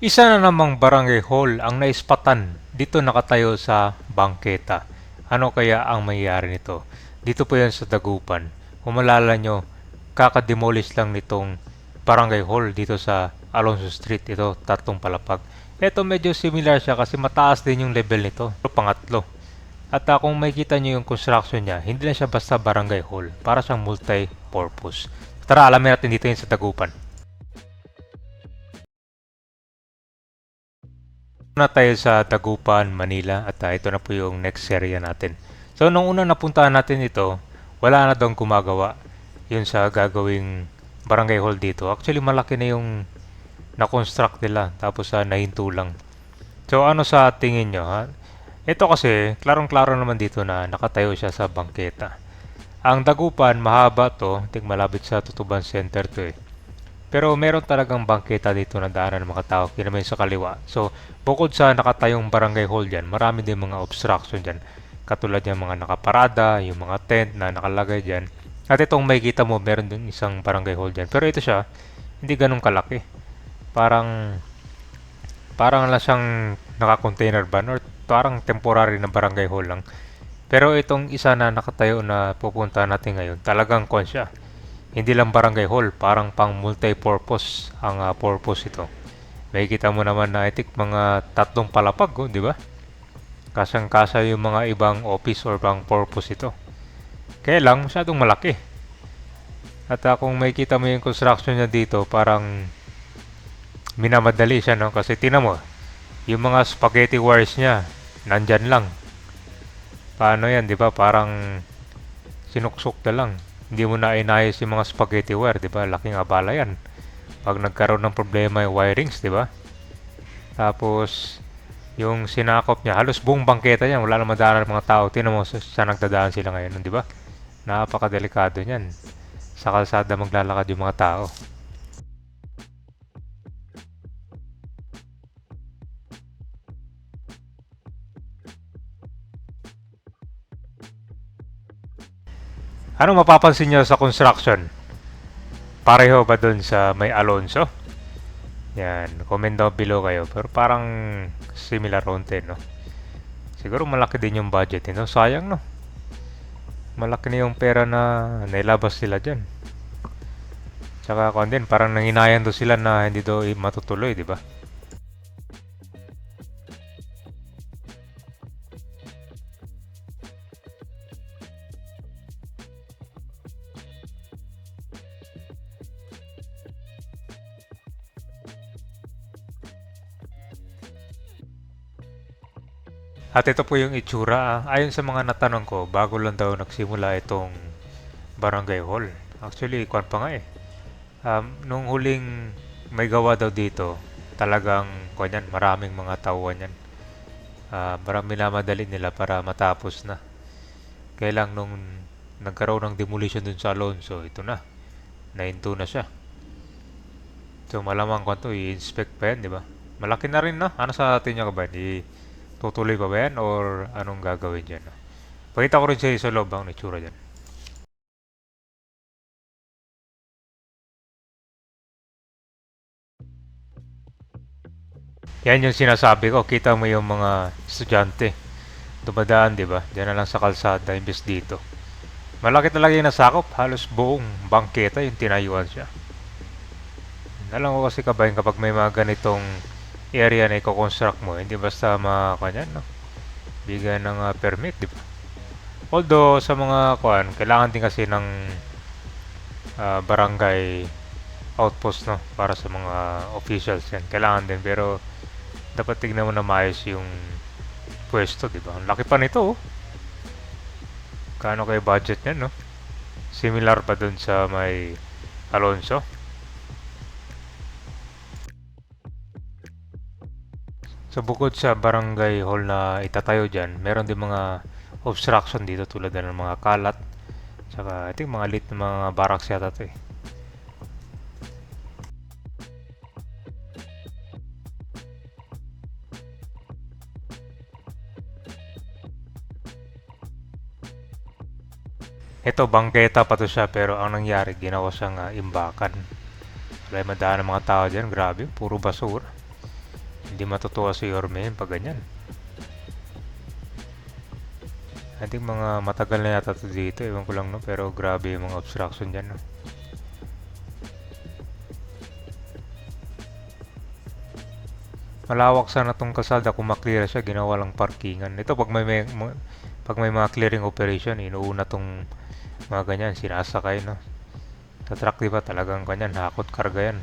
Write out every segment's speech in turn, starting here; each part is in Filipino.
Isa na namang barangay hall ang naispatan dito nakatayo sa bangketa. Ano kaya ang mayayari nito? Dito po yan sa Dagupan. Kung malala nyo, kakademolish lang nitong barangay hall dito sa Alonso Street. Ito, tatlong palapag. Ito medyo similar siya kasi mataas din yung level nito. Ito, pangatlo. At uh, kung makikita nyo yung construction niya, hindi lang siya basta barangay hall. Para siyang multi-purpose. Tara, alamin natin dito yun sa Dagupan. Na tayo sa Dagupan, Manila at uh, ito na po yung next area natin. So nung una napuntahan natin ito, wala na daw gumagawa yun sa gagawing barangay hall dito. Actually malaki na yung na-construct nila tapos uh, nahinto lang. So ano sa tingin nyo ha? Ito kasi, klarong-klaro naman dito na nakatayo siya sa bangketa. Ang Dagupan, mahaba to, ting malapit sa Tutuban Center to eh. Pero meron talagang bangketa dito na daanan ng mga tao, kinamay sa kaliwa. So, bukod sa nakatayong barangay hall dyan, marami din mga obstruction dyan. Katulad yung mga nakaparada, yung mga tent na nakalagay dyan. At itong makikita mo, meron din isang barangay hall dyan. Pero ito siya, hindi ganun kalaki. Parang, parang lang siyang naka-container van or parang temporary na barangay hall lang. Pero itong isa na nakatayo na pupunta natin ngayon, talagang kon siya hindi lang barangay hall, parang pang multi-purpose ang uh, purpose ito. May kita mo naman na itik mga tatlong palapag, oh, di ba? Kasang-kasa yung mga ibang office or bang purpose ito. Kaya lang, masyadong malaki. At uh, kung may kita mo yung construction niya dito, parang minamadali siya, no? Kasi tinan mo, yung mga spaghetti wires niya, nandyan lang. Paano yan, di ba? Parang sinuksok na lang hindi mo na inayos yung mga spaghetti wire, 'di ba? Laking abala 'yan. Pag nagkaroon ng problema yung wirings, 'di ba? Tapos yung sinakop niya, halos buong bangketa niya, wala namang daanan ng mga tao. Tingnan mo sa nagdadaan sila ngayon, 'di ba? Napakadelikado niyan. Sa kalsada maglalakad yung mga tao. Anong mapapansin nyo sa construction? Pareho ba dun sa may Alonso? Yan, comment down below kayo. Pero parang similar konti, no? Siguro malaki din yung budget, no? Sayang, no? Malaki na yung pera na nailabas sila dyan. Tsaka kung din, parang nanginayan do sila na hindi do matutuloy, di ba? At ito po yung itsura. Ayon sa mga natanong ko, bago lang daw nagsimula itong barangay hall. Actually, kwan pa nga eh. Um, nung huling may gawa daw dito, talagang kwan maraming mga tauhan yan. Uh, marami na madali nila para matapos na. Kaya lang nung nagkaroon ng demolition dun sa Alonso, ito na. Nahinto na siya. So malamang kwan to, i-inspect pa yan, di ba? Malaki na rin na. Ano sa atin nyo ba? I- Tutuloy pa ba yan or anong gagawin dyan? Pakita ko rin sa sa loob ang itsura dyan. Yan yung sinasabi ko. Kita mo yung mga estudyante. Dumadaan, di ba? Diyan na lang sa kalsada, imbes dito. Malaki talaga yung nasakop. Halos buong bangketa yung tinayuan siya. Alam ko kasi kabayan kapag may mga ganitong area na i-construct mo, hindi basta makakanyan, no? Bigyan ng uh, permit, di ba? Although, sa mga kuan, kailangan din kasi ng uh, barangay outpost, no? Para sa mga officials yan. Kailangan din, pero dapat tignan mo na maayos yung pwesto, di ba? Ang laki pa nito, oh. Kano kayo budget niyan, no? Similar pa dun sa may Alonso? So bukod sa barangay hall na itatayo dyan, meron din mga obstruction dito tulad ng mga kalat. Tsaka I think mga lit na mga barracks yata ito eh. Ito, bangketa pa to siya pero ang nangyari, ginawa siyang uh, imbakan. Wala madaan ng mga tao dyan, grabe, puro basura. Hindi matutuwa si Yorme pag ganyan. I think mga matagal na yata to dito, ewan ko lang no, pero grabe yung mga obstruction dyan no. Malawak sana tong kalsada kung maklear siya, ginawa lang parkingan. Ito pag may, may pag may mga clearing operation, inuuna tong mga ganyan, sinasakay no. Sa truck di ba talagang ganyan, hakot karga yan.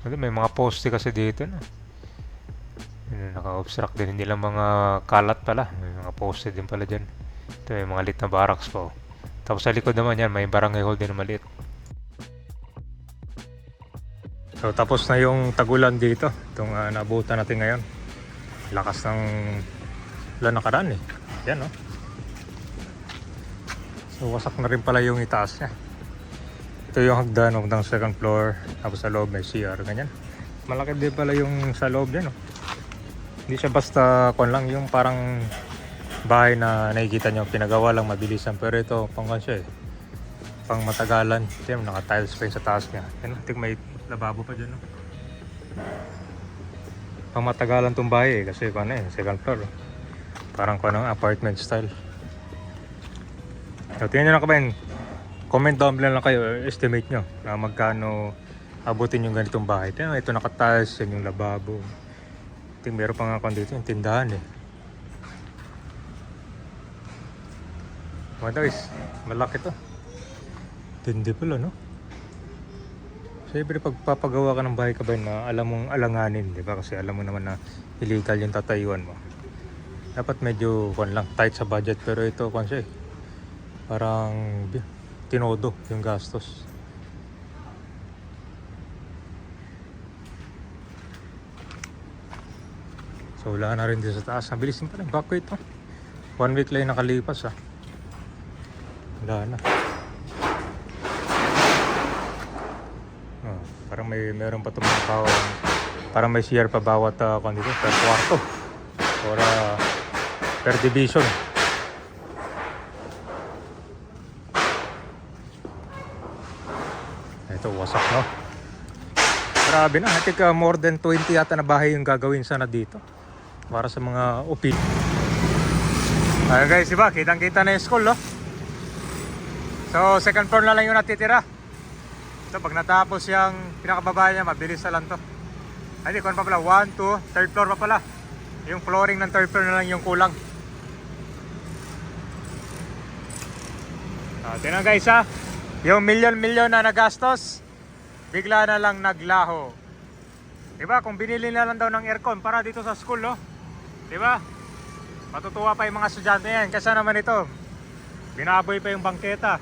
Kasi may mga poste kasi dito. Yun, Naka-obstruct din, hindi lang mga kalat pala, may mga poste din pala dyan. Ito may mga lit na barracks po. Tapos sa likod naman yan, may barangay hall din na maliit. So tapos na yung tagulan dito, itong uh, nabutan natin ngayon. Lakas ng ulan nakaraan eh. Yan no. So wasak na rin pala yung itaas niya. Ito yung hagdan ng second floor, tapos sa loob may CR, ganyan. Malaki din pala yung sa loob yan no. Hindi siya basta kon lang yung parang bahay na nakikita nyo, pinagawa lang mabilisan. Pero ito, pang siya eh. Pang matagalan. Ito yung naka-tiles pa yun sa taas niya. Yan, I think may lababo pa dyan. No? Pang matagalan tong bahay eh. Kasi ano eh, second floor. oh. Parang kung anong apartment style. So, tingnan nyo na kabayan. Comment down below lang kayo, estimate nyo na magkano abutin yung ganitong bahay. Tingnan, ito naka-tiles, yan yung lababo. Think meron pa nga kung dito yung tindahan eh. Mga guys, malaki to. Tindi pala, no? Siyempre, pagpapagawa ka ng bahay ka ba na alam mong alanganin, di ba? Kasi alam mo naman na illegal yung tatayuan mo. Dapat medyo kwan lang, tight sa budget. Pero ito, kwan siya eh. Parang tinodo yung gastos. So wala na rin din sa taas. Ang bilis din pala. Evacuate to. One week lang yung nakalipas ah. Wala na. Oh, parang may meron pa itong mga bawang parang may CR pa bawat uh, dito per kwarto or ah, per division. Wasak no. Grabe na. I think ah, more than 20 yata na bahay yung gagawin sana dito. Para sa mga upi. Ayun guys, diba? Kitang-kita na yung school, no? So, second floor na lang yung natitira. So, pag natapos yung pinakababa niya, mabilis na lang to. Ay, di, kung pa pala, 1, 2, third floor pa pala. Yung flooring ng third floor na lang yung kulang. Ah, tingnan guys ha. Yung milyon-milyon na nagastos, bigla na lang naglaho. Diba? Kung binili na lang daw ng aircon para dito sa school, no? Diba? Matutuwa pa yung mga estudyante yan. Kasi naman ito, binaboy pa yung bangketa.